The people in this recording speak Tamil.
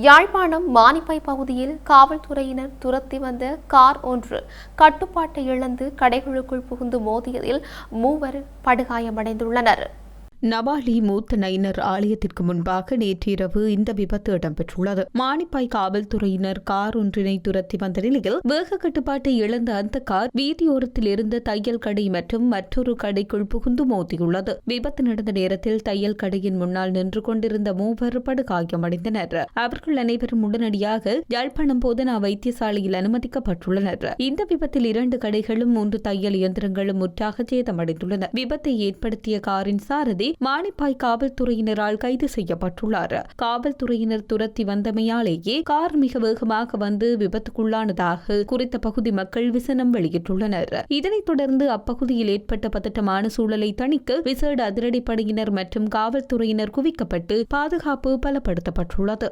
யாழ்ப்பாணம் மானிப்பை பகுதியில் காவல்துறையினர் துரத்தி வந்த கார் ஒன்று கட்டுப்பாட்டை இழந்து கடைகளுக்குள் புகுந்து மோதியதில் மூவர் படுகாயமடைந்துள்ளனர். நவாலி மூத்த நயினர் ஆலயத்திற்கு முன்பாக நேற்றிரவு இந்த விபத்து இடம்பெற்றுள்ளது. மானிப்பாய் காவல்துறையினர் கார் ஒன்றினை துரத்தி வந்த நிலையில் வேக கட்டுப்பாட்டை இழந்த அந்த கார் வீதியோரத்தில் இருந்த தையல் கடை மற்றும் மற்றொரு கடைக்குள் புகுந்து மோதியுள்ளது. விபத்து நடந்த நேரத்தில் தையல் கடையின் முன்னால் நின்று கொண்டிருந்த மூவர் படுகாயமடைந்தனர். அவர்கள் அனைவரும் உடனடியாக யாழ்ப்பாணம் போதனா வைத்தியசாலையில் அனுமதிக்கப்பட்டுள்ளனர். இந்த விபத்தில் இரண்டு கடைகளும் மூன்று தையல் இயந்திரங்களும் முற்றாக சேதமடைந்துள்ளன. விபத்தை ஏற்படுத்திய காரின் சாரதி மானிப்பாய் காவல்துறையினரால் கைது செய்யப்பட்டுள்ளார். காவல்துறையினர் துரத்தி வந்தமையாலேயே கார் மிக வேகமாக வந்து விபத்துக்குள்ளானதாக குறித்த பகுதி மக்கள் விசனம் வெளியிட்டுள்ளனர். இதனைத் தொடர்ந்து அப்பகுதியில் ஏற்பட்ட பதட்டமான சூழலை தணிக்க விசேட அதிரடிப்படையினர் மற்றும் காவல்துறையினர் குவிக்கப்பட்டு பாதுகாப்பு பலப்படுத்தப்பட்டுள்ளது.